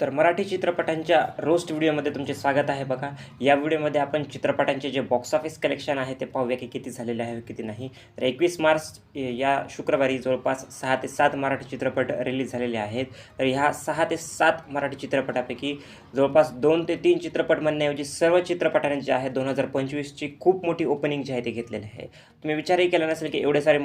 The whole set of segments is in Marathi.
तर मराठी चित्रपटांच्या रोस्ट व्हिडिओमध्ये तुमचे स्वागत आहे बघा. या व्हिडिओमध्ये आपण चित्रपटांचे जे बॉक्स ऑफिस कलेक्शन आहे ते पाहूया की किती झालेले आहे किती नाही. तर एकवीस मार्च या शुक्रवारी जवळपास सहा ते सात मराठी चित्रपट रिलीज झालेले आहेत. तर ह्या सहा ते सात मराठी चित्रपटापैकी जवळपास दोन ते तीन चित्रपट म्हणण्याऐवजी सर्व चित्रपटांनी जे आहे दोन हजार पंचवीसची खूप मोठी ओपनिंग जी आहे ते घेतलेली आहे. तुम्ही विचारही केला नसेल की एवढे सारे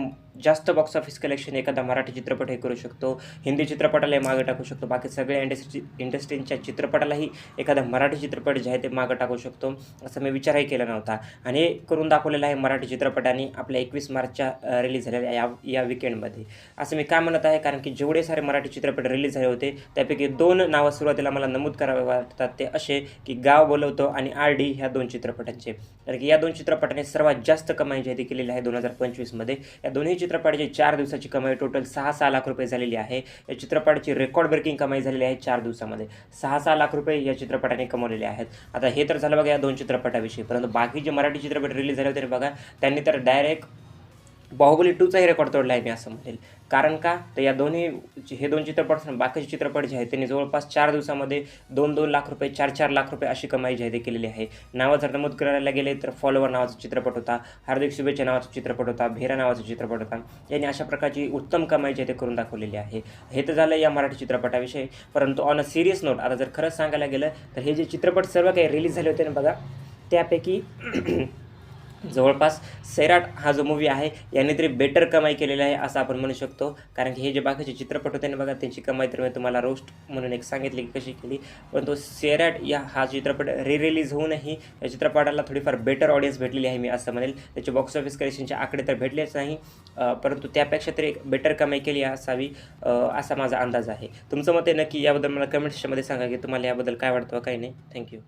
जास्त बॉक्स ऑफिस कलेक्शन एखादा मराठी चित्रपट हे करू शकतो हिंदी चित्रपटालाही मागे टाकू शकतो. बाकी सगळ्या इंडस्ट्री इंडस्ट्रींच्या चित्रपटालाही एखादा मराठी चित्रपट जे आहे ते मागं टाकू शकतो असं मी विचारही केला नव्हता. आणि हे करून दाखवलेलं आहे मराठी चित्रपटाने आपल्या एकवीस मार्चच्या रिलीज झालेल्या या या विकेंडमध्ये असं मी काय म्हणत आहे? कारण की जेवढे सारे मराठी चित्रपट रिलीज झाले होते त्यापैकी दोन नावं सुरुवातीला मला नमूद करावे वाटतात ते असे की गाव बोलवतो आणि आर डी ह्या दोन चित्रपटांचे. कारण की या दोन चित्रपटाने सर्वात जास्त कमाई जी आहे ती केलेली आहे दोन हजार पंचवीसमध्ये. या दोन्ही चित्रपटाची चार दिवसाची कमाई टोटल सहा सहा लाख रुपये झालेली आहे. या चित्रपटाची रेकॉर्ड ब्रेकिंग कमाई झालेली आहे चार दिवसामध्ये. सहा सहा लाख रुपये या चित्रपटाने कमवलेले आहेत. आता हे तर झालं बघा या दोन चित्रपटाविषयी. परंतु बाकी जे मराठी चित्रपट रिलीज झाले होते बघा. त्यांनी तर डायरेक्ट बाहुबली टूचाही रेकॉर्ड तोडला आहे मी असं म्हणेल. कारण का? तर या दोन्ही हे दोन चित्रपट बाकीचे चित्रपट जे आहेत त्यांनी जवळपास चार दिवसामध्ये दोन दोन लाख रुपये चार चार लाख रुपये अशी कमाई जाहीर आहे ते केलेली आहे. नावं जर नमूद करायला गेले तर फॉलोवर नावाचा चित्रपट होता हार्दिक शुभेच्छा नावाचा चित्रपट होता भेरा नावाचा चित्रपट होता. यांनी अशा प्रकारची उत्तम कमाई जे ते करून दाखवलेली आहे. हे तर झालं या मराठी चित्रपटाविषयी. परंतु ऑन अ सिरियस नोट आता जर खरंच सांगायला गेलं तर हे जे चित्रपट सर्व काही रिलीज झाले होते ना बघा त्यापैकी जवळपास सैराट हा जो मूवी आहे याने तरी बेटर कमाई केलेली आहे असं आपण म्हणू शकतो. कारण की हे जे बाकीचे चित्रपट होते ना बघा त्यांची कमाई तर मी तुम्हाला रोस्ट म्हणून एक सांगितली की कशी केली. परंतु सैराट या हा चित्रपट रिरिलीज होऊनही या चित्रपटाला थोडीफार बेटर ऑडियन्स भेटलेली आहे मी असं म्हणेल. त्याचे बॉक्स ऑफिस कलेक्शनचे आकडे तर भेटलेच नाही परंतु त्यापेक्षा तरी एक बेटर कमाई केली असावी असा माझा अंदाज आहे. तुमचं मत आहे नक्की याबद्दल मला कमेंट्समध्ये सांगा की तुम्हाला याबद्दल काय वाटतं व काही नाही. थँक्यू